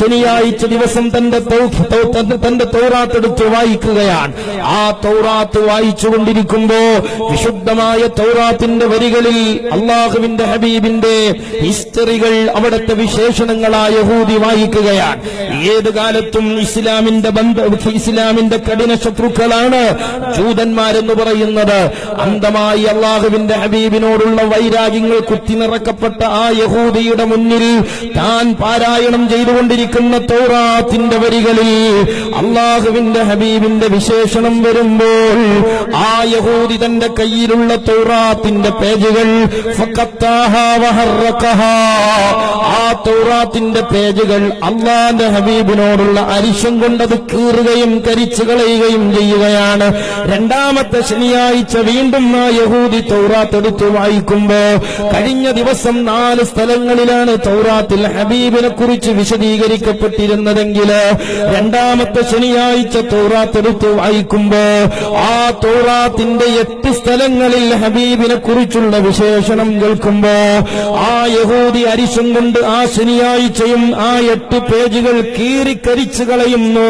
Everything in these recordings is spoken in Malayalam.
ശനിയാഴ്ച ദിവസം തന്റെ തന്റെ- തൗറാത്തെടുത്ത് വായിക്കുകയാണ്. ആ തൗറാത്ത് വായിച്ചുകൊണ്ടിരിക്കുമ്പോ വിശുദ്ധമായ തൗറാത്തിന്റെ വരികളിൽ അള്ളാഹുവിന്റെ ഹബീബിന്റെ ഹിസ്റ്ററികൾ അവിടുത്തെ വിശേഷണങ്ങളായ യഹൂദി വായിക്കുകയാണ്. ഏത് കാലത്തും ഇസ്ലാമിന്റെ ബന്ധ ഇസ്ലാമിന്റെ കഠിന ശത്രുക്കളാണ് ജൂതന്മാരെന്ന് പറയുന്നത്. അന്ധമായി അള്ളാഹുവിന്റെ ഹബീബിനോടുള്ള വൈരാഗ്യങ്ങൾ കുത്തിനിറക്കപ്പെട്ട ആ യഹൂദിയുടെ മുന്നിൽ താൻ പാരായണം ചെയ്തുകൊണ്ടിരിക്കുന്ന തൗറാത്തിന്റെ വരികളിൽ അള്ളാഹുവിന്റെ ഹബീബിന്റെ വിശേഷണം വരുമ്പോൾ ആ യഹൂദി തന്റെ കയ്യിലുള്ള തൗറാത്തിന്റെ പേജുകൾ. ആ തൗറാത്തിന്റെ പേജുകൾ അള്ളാന്റെ ഹബീബിനോടുള്ള അരിശം കൊണ്ടത് കീറുകയും കരിച്ചു കളയുകയും ചെയ്യുകയാണ് രണ്ടാമത്തെ ശനിയാഴ്ച വീണ്ടും ആ യഹൂദി തൗറാത്ത് എടുത്തു വായിക്കുമ്പോ കഴിഞ്ഞ ദിവസം നാല് സ്ഥലങ്ങളിലാണ് തൗറാത്തിൽ ഹബീബിനെ കുറിച്ച് വിശദീകരിക്കപ്പെട്ടിരുന്നതെങ്കിൽ രണ്ടാമത്തെ ശനിയാഴ്ച തോറാത്തെടുത്ത് വായിക്കുമ്പോ ആ തോറാത്തിന്റെ എട്ട് സ്ഥലങ്ങളിൽ ഹബീബിനെ കുറിച്ചുള്ള വിശേഷണം കേൾക്കുമ്പോ ആ യഹൂദി അരിശം കൊണ്ട് ആ ശനിയാഴ്ചയും ആ എട്ട് പേജുകൾ കീറിക്കരിച്ചു കളയുന്നു.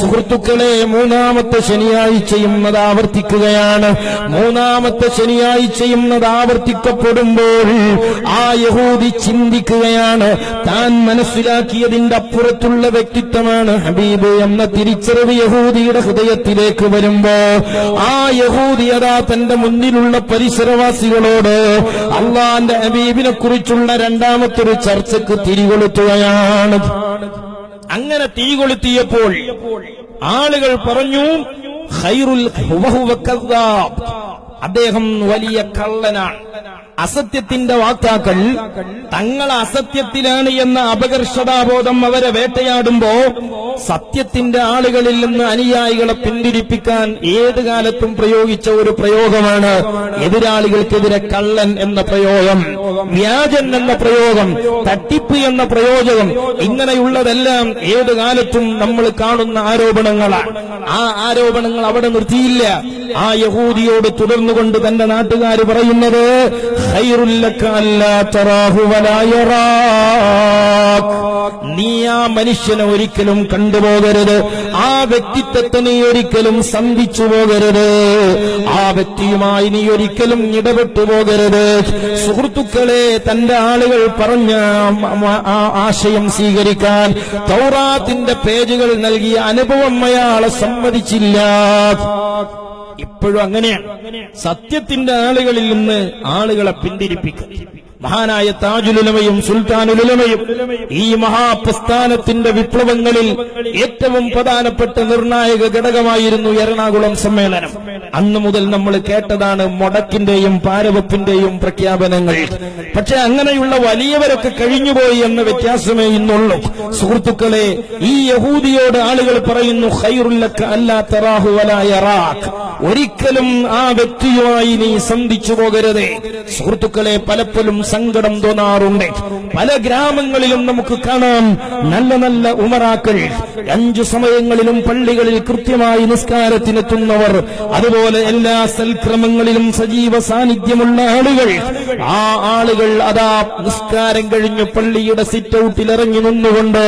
സുഹൃത്തുക്കളെ മൂന്നാമത്തെ ശനിയാഴ്ചയും അത് ആവർത്തിക്കുകയാണ്. മൂന്നാമത്തെ ശനിയാഴ്ചയും അത് ആവർത്തിക്കപ്പെടുമ്പോൾ ആ യഹൂദി ചിന്തിക്കുകയാണ് താൻ മനസ്സിലാക്കിയതിന്റെ അപ്പുറത്തുള്ള വ്യക്തിത്വമാണ് ഹബീബ് എന്ന തിരിച്ചറിവ് യഹൂദിയുടെ ഹൃദയത്തിലേക്ക് വരുമ്പോ ആ യഹൂദി അതാ തന്റെ മുന്നിലുള്ള പരിസരവാസികളോട് അള്ളാന്റെ ഹബീബിനെ കുറിച്ചുള്ള രണ്ടാമത്തൊരു ചർച്ചക്ക് തിരികൊളുത്തുകയാണ്. അങ്ങനെ തീ കൊളുത്തിയപ്പോൾ ആളുകൾ പറഞ്ഞു അദ്ദേഹം വലിയ കള്ളനാണ്. അസത്യത്തിന്റെ വാക്താക്കൾ തങ്ങൾ അസത്യത്തിലാണ് എന്ന അപകർഷതാബോധം അവരെ വേട്ടയാടുമ്പോ സത്യത്തിന്റെ ആളുകളിൽ നിന്ന് അനുയായികളെ പിന്തിരിപ്പിക്കാൻ ഏത് കാലത്തും പ്രയോഗിച്ച ഒരു പ്രയോഗമാണ് എതിരാളികൾക്കെതിരെ കള്ളൻ എന്ന പ്രയോഗം വ്യാജൻ എന്ന പ്രയോഗം തട്ടിപ്പ് എന്ന പ്രയോജകം ഇങ്ങനെയുള്ളതെല്ലാം ഏത് കാലത്തും നമ്മൾ കാണുന്ന ആരോപണങ്ങളാണ്. ആ ആരോപണങ്ങൾ അവിടെ നിർത്തിയില്ല. ആ യഹൂദിയോട് തുടർന്നുകൊണ്ട് തന്റെ നാട്ടുകാർ പറയുന്നത് നീ ആ മനുഷ്യനെ ഒരിക്കലും കണ്ടുപോകരുത്. ആ വ്യക്തിത്വത്തെ നീ ഒരിക്കലും സന്ധിച്ചു പോകരുത്. ആ വ്യക്തിയുമായി നീ ഒരിക്കലും ഇടപെട്ടു പോകരുത്. സുഹൃത്തുക്കളെ തന്റെ ആളുകൾ പറഞ്ഞ ആശയം സ്വീകരിക്കാൻ തൗറാത്തിന്റെ പേജുകൾ നൽകിയ അനുഭവം അയാളെ സമ്മതിച്ചില്ല. ഇപ്പോഴും അങ്ങനെയാണ്. സത്യത്തിന്റെ ആളുകളിൽ നിന്ന് ആളുകളെ പിന്തിരിപ്പിക്കും മഹാനായ താജുലുലമയും സുൽത്താനുലുലമയും ഈ മഹാപ്രസ്ഥാനത്തിന്റെ വിപ്ലവങ്ങളിൽ ഏറ്റവും പ്രധാനപ്പെട്ട നിർണായക ഘടകമായിരുന്നു എറണാകുളം സമ്മേളനം. അന്നു മുതൽ നമ്മൾ കേട്ടതാണ് മുടക്കിന്റെയും പാരവപ്പിന്റെയും പ്രഖ്യാപനങ്ങൾ. പക്ഷെ അങ്ങനെയുള്ള വലിയവരൊക്കെ കഴിഞ്ഞുപോയി എന്ന വ്യത്യാസമേ ഇന്നുള്ളൂ. സുഹൃത്തുക്കളെ ഈ യഹൂദിയോട് ആളുകൾ പറയുന്നു അല്ലാ തറാഹു ഒരിക്കലും ആ വ്യക്തിയുമായി നീ സന്ധിച്ചു പോകരുതേ. സുഹൃത്തുക്കളെ പലപ്പോഴും സങ്കടം തോന്നാറുണ്ട്. പല ഗ്രാമങ്ങളിലും നമുക്ക് കാണാം നല്ല നല്ല ഉമറാക്കൾ. അഞ്ചു സമയങ്ങളിലും പള്ളികളിൽ കൃത്യമായി നിസ്കാരത്തിനെത്തുന്നവർ. അതുപോലെ എല്ലാ സൽക്രമങ്ങളിലും സജീവ സാന്നിധ്യമുള്ള ആളുകൾ. ആ ആളുകൾ അതാ നിസ്കാരം കഴിഞ്ഞ് പള്ളിയുടെ സിറ്റ് ഔട്ടിൽ ഇറങ്ങി നിന്നുകൊണ്ട്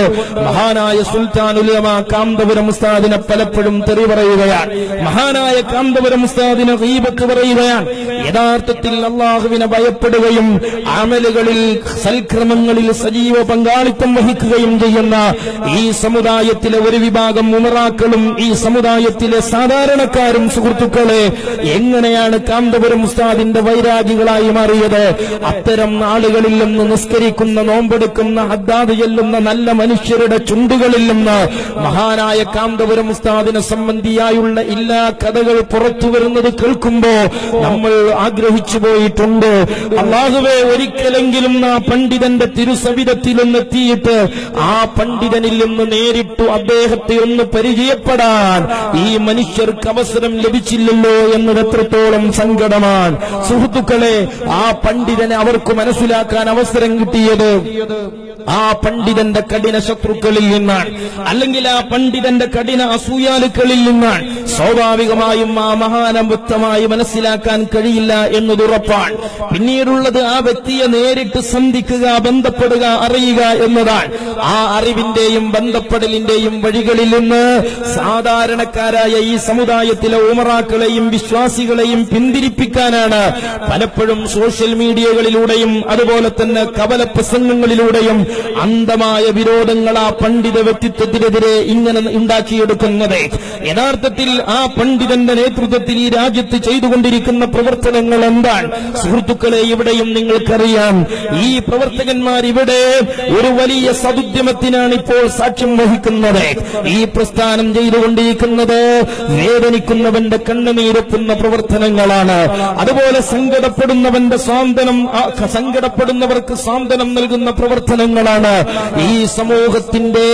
മഹാനായ സുൽത്താൻ ഉലമ കാന്തപുരം ഉസ്താദിനെ പലപ്പോഴും തെറി പറയുകയാണ്. മഹാനായ കാന്തപുരം ഉസ്താദിനെ ദീപക്ക് പറയുകയാണ്. യഥാർത്ഥത്തിൽ അള്ളാഹുവിനെ ഭയപ്പെടുകയും അമലുകളിൽ സൽക്രമങ്ങളിൽ സജീവ പങ്കാളിത്തം വഹിക്കുകയും ചെയ്യുന്ന ഈ സമുദായത്തിലെ ഒരു വിഭാഗം ഉമറാക്കളും ഈ സമുദായത്തിലെ സാധാരണക്കാരും സുഹൃത്തുക്കളെ എങ്ങനെയാണ് കാന്തപുരം ഉസ്താദിന്റെ വൈരാഗികളായി മാറിയത്? അത്തരം ആളുകളിൽ നിന്ന് നിസ്കരിക്കുന്ന നോമ്പെടുക്കുന്ന ഹദ്ദാദ് ചെല്ലുന്ന നല്ല മനുഷ്യരുടെ ചുണ്ടുകളിൽ നിന്ന് മഹാനായ കാന്തപുരം ഉസ്താദിനെ സംബന്ധിയായുള്ള എല്ലാ കഥകൾ പുറത്തു വരുന്നത് കേൾക്കുമ്പോ നമ്മൾ ആഗ്രഹിച്ചു പോയിട്ടുണ്ട്. അള്ളാഹുവെ ഒരിക്കലെങ്കിലും ആ പണ്ഡിതന്റെ തിരുസവിധത്തിലൊന്നെത്തിയിട്ട് ആ പണ്ഡിതനിൽ നിന്ന് നേരിട്ടു അദ്ദേഹത്തെ ഒന്ന് പരിചയപ്പെടാൻ ഈ മനുഷ്യർക്ക് അവസരം ലഭിച്ചില്ലല്ലോ എന്നത് എത്രത്തോളം സങ്കടമാണ്. സുഹൃത്തുക്കളെ ആ പണ്ഡിതനെ അവർക്ക് മനസ്സിലാക്കാൻ അവസരം കിട്ടിയത് ആ പണ്ഡിതന്റെ കഠിന ശത്രുക്കളിൽ നിന്നാണ്. അല്ലെങ്കിൽ ആ പണ്ഡിതന്റെ കഠിന അസൂയാലുക്കളിൽ നിന്നാണ്. സ്വാഭാവികമായും ആ മഹാനം വ്യക്തമായി മനസ്സിലാക്കാൻ കഴിയില്ല എന്നത് ഉറപ്പാണ്. പിന്നീടുള്ളത് ആ വ്യക്തിയെ നേരിട്ട് സന്ധിക്കുക ബന്ധപ്പെടുക അറിയുക എന്നതാണ്. ആ അറിവിന്റെയും ബന്ധപ്പെടലിന്റെയും വഴികളിൽ നിന്ന് സാധാരണക്കാരായ ഈ സമുദായത്തിലെ ഉമറാക്കളെയും വിശ്വാസികളെയും പിന്തിരിപ്പിക്കാനാണ് പലപ്പോഴും സോഷ്യൽ മീഡിയകളിലൂടെയും അതുപോലെ തന്നെ കവല പ്രസംഗങ്ങളിലൂടെയും അന്ധമായ വിരോധങ്ങൾ ആ പണ്ഡിത വ്യക്തിത്വത്തിനെതിരെ ഇങ്ങനെ ഉണ്ടാക്കിയെടുക്കുന്നത്. യഥാർത്ഥത്തിൽ ആ പണ്ഡിതന്റെ നേതൃത്വത്തിൽ ഈ രാജ്യത്ത് ചെയ്തുകൊണ്ടിരിക്കുന്ന പ്രവർത്തനങ്ങൾ എന്താണ്? സുഹൃത്തുക്കളെ ഇവിടെയും നിങ്ങൾക്കറിയാം. ഈ പ്രവർത്തകന്മാർ ഇവിടെ ഒരു വലിയ സതുദ്യമത്തിനാണ് ഇപ്പോൾ സാക്ഷ്യം വഹിക്കുന്നത്. ഈ പ്രസ്ഥാനം ചെയ്തുകൊണ്ടിരിക്കുന്നത് വേദനിക്കുന്നവന്റെ കണ്ണുനീരൊപ്പുന്ന പ്രവർത്തനങ്ങളാണ്. അതുപോലെ സങ്കടപ്പെടുന്നവന്റെ സ്വാന്തനം സങ്കടപ്പെടുന്നവർക്ക് സ്വാന്തനം നൽകുന്ന പ്രവർത്തനങ്ങളാണ്. ഈ സമൂഹത്തിന്റെ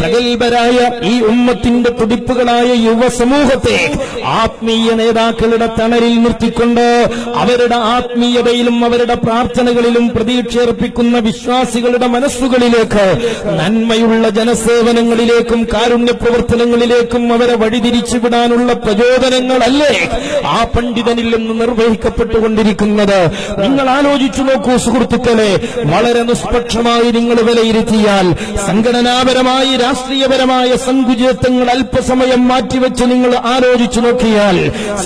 പ്രഗത്ഭരായ ഈ ഉമ്മത്തിന്റെ തുടിപ്പുകളായ യുവ സമൂഹത്തെ ആത്മീയ നേതാക്കളുടെ തണലിൽ നിർത്തിക്കൊണ്ട് അവരുടെ ആത്മീയതയിലും അവരുടെ പ്രാർത്ഥനകളിലും പ്രതീക്ഷയർപ്പിക്കുന്ന വിശ്വാസികളുടെ മനസ്സുകളിലേക്ക് നന്മയുള്ള ജനസേവനങ്ങളിലേക്കും കാരുണ്യ പ്രവർത്തനങ്ങളിലേക്കും അവരെ വഴിതിരിച്ചു വിടാനുള്ള പ്രചോദനങ്ങളല്ലേ ആ പണ്ഡിതനിൽ നിന്ന് നിർവഹിക്കപ്പെട്ടുകൊണ്ടിരിക്കുന്നത്? നിങ്ങൾ ആലോചിച്ചു നോക്കൂ സുഹൃത്തുക്കളെ വളരെ നിഷ്പക്ഷമായി നിങ്ങൾ വിലയിരുത്തിയാൽ സംഘടനാപരമായി രാഷ്ട്രീയപരമായ സങ്കുചിതത്വങ്ങൾ അല്പസമയം മാറ്റിവെച്ച് നിങ്ങൾ ആലോചിച്ചു നോക്കിയാൽ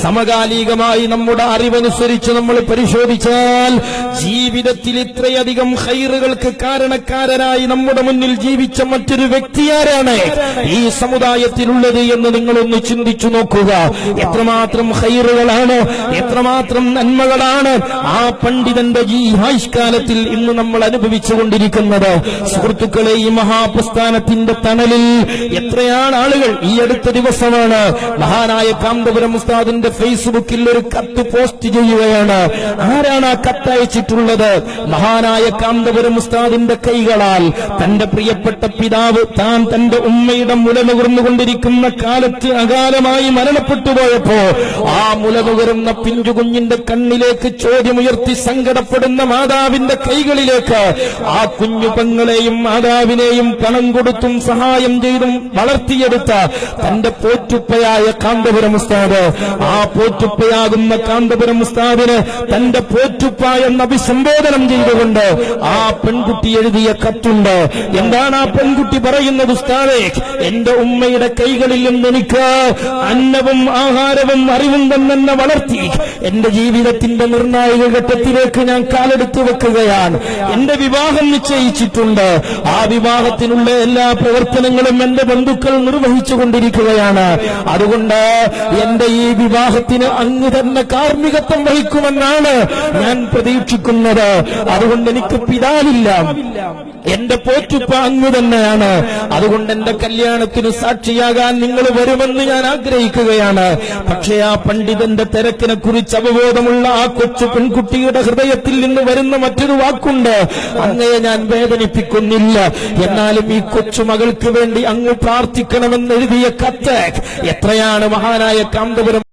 സമകാലികമായി നമ്മുടെ അറിവനുസരിച്ച് നമ്മൾ പരിശോധിച്ചാൽ ജീവിതത്തിൽ ഇത്രയധികം ഹൈറുകൾക്ക് കാരണക്കാരനായി നമ്മുടെ മുന്നിൽ ജീവിച്ച മറ്റൊരു വ്യക്തിയാരാണ് ഈ സമുദായത്തിലുള്ളത് എന്ന് നിങ്ങളൊന്ന് ചിന്തിച്ചു നോക്കുക. എത്രമാത്രം ഹൈറുകളാണ് എത്രമാത്രം നന്മകളാണ് ആ പണ്ഡിതന്റെ ഈ ആയുഷ്കാലത്തിൽ ഇന്ന് നമ്മൾ അനുഭവിച്ചുകൊണ്ടിരിക്കുന്നത്. സുഹൃത്തുക്കളെ ഈ മഹാപ്രസ്ഥാനത്തിന്റെ തണലിൽ എത്രയാണ് ആളുകൾ? ഈ അടുത്ത ദിവസമാണ് മഹാനായ കാന്തപുരം ഉസ്താദിന്റെ ഫേസ്ബുക്കിൽ ഒരു കത്ത് പോസ്റ്റ് ചെയ്യുകയാണ്. ആരാണ് ആ കത്തയച്ചിട്ടുള്ളത് മഹാനായ കാന്തപുരം ഉസ്താദിന്റെ കൈകളാൽ തന്റെ പ്രിയപ്പെട്ട പിതാവ് താൻ തന്റെ ഉമ്മയുടെ മുല നുകർന്നുകൊണ്ടിരിക്കുന്ന കാലത്ത് അകാലമായി മരണപ്പെട്ടു പോയപ്പോ ആ മുലനുകരുന്ന പിഞ്ചുകുഞ്ഞിന്റെ കണ്ണിലേക്ക് ചോദ്യമുയർത്തി സങ്കടപ്പെടുന്ന മാതാവിന്റെ കൈകളിലേക്ക് ആ കുഞ്ഞു പെങ്ങളെയും മാതാവിനെയും പണം കൊടുത്തും സഹായം ചെയ്തും വളർത്തിയെടുത്ത തന്റെ പോറ്റുപ്പയായ കാന്തപുരം ഉസ്താദ്. ആ പോറ്റുപ്പയാകുന്ന കാന്തപുരം ഉസ്താദിന് തന്റെ പോറ്റുപ്പ എന്ന് അഭിസംബോധനം ചെയ്തുകൊണ്ട് ആ പെൺകുട്ടി എഴുതിയ കത്തുണ്ട്. എന്താണ് ആ പെൺകുട്ടി പറയുന്നത് ഉസ്താദേ? എന്റെ ഉമ്മയുടെ കൈകളിൽ നിന്ന് എനിക്ക് അന്നവും ആഹാരവും അറിവും തന്നെ വളർത്തി എന്റെ ജീവിതത്തിന്റെ നിർണായക ഘട്ടത്തിലേക്ക് ഞാൻ കാലെടുത്തു വെക്കുകയാണ്. എന്റെ വിവാഹം നിശ്ചയിച്ചിട്ടുണ്ട് ആ വിവാഹത്തിനുള്ള എല്ലാ പ്രവർത്തനങ്ങളും എന്റെ ബന്ധുക്കൾ നിർവഹിച്ചു കൊണ്ടിരിക്കുകയാണ്. അതുകൊണ്ട് എന്റെ ഈ വിവാഹത്തിന് അങ്ങ് തന്നെ കാർമ്മികത്വം വഹിക്കുമെന്നാണ് ഞാൻ പ്രതീക്ഷിക്കുന്നത്. അതുകൊണ്ട് എനിക്ക് പിതാവില്ല. എന്റെ പോറ്റുപ്പ അങ്ങ് തന്നെയാണ്. അതുകൊണ്ട് എന്റെ കല്യാണത്തിന് സാക്ഷിയാകാൻ നിങ്ങൾ വരുമെന്ന് ഞാൻ ആഗ്രഹിക്കുകയാണ്. പക്ഷേ ആ പണ്ഡിതന്റെ തിരക്കിനെ കുറിച്ച് അവബോധമുള്ള ആ കൊച്ചു പെൺകുട്ടിയുടെ ഹൃദയത്തിൽ നിന്ന് വരുന്ന മറ്റൊരു വാക്കുണ്ട്. അങ്ങയെ ഞാൻ വേദനിപ്പിക്കുന്നില്ല. എന്നാലും ഈ കൊച്ചുമകൾക്ക് വേണ്ടി അങ്ങ് പ്രാർത്ഥിക്കണമെന്ന് എഴുതിയ കത്ത്. എത്രയാണ് മഹാനായ കാന്തപുരം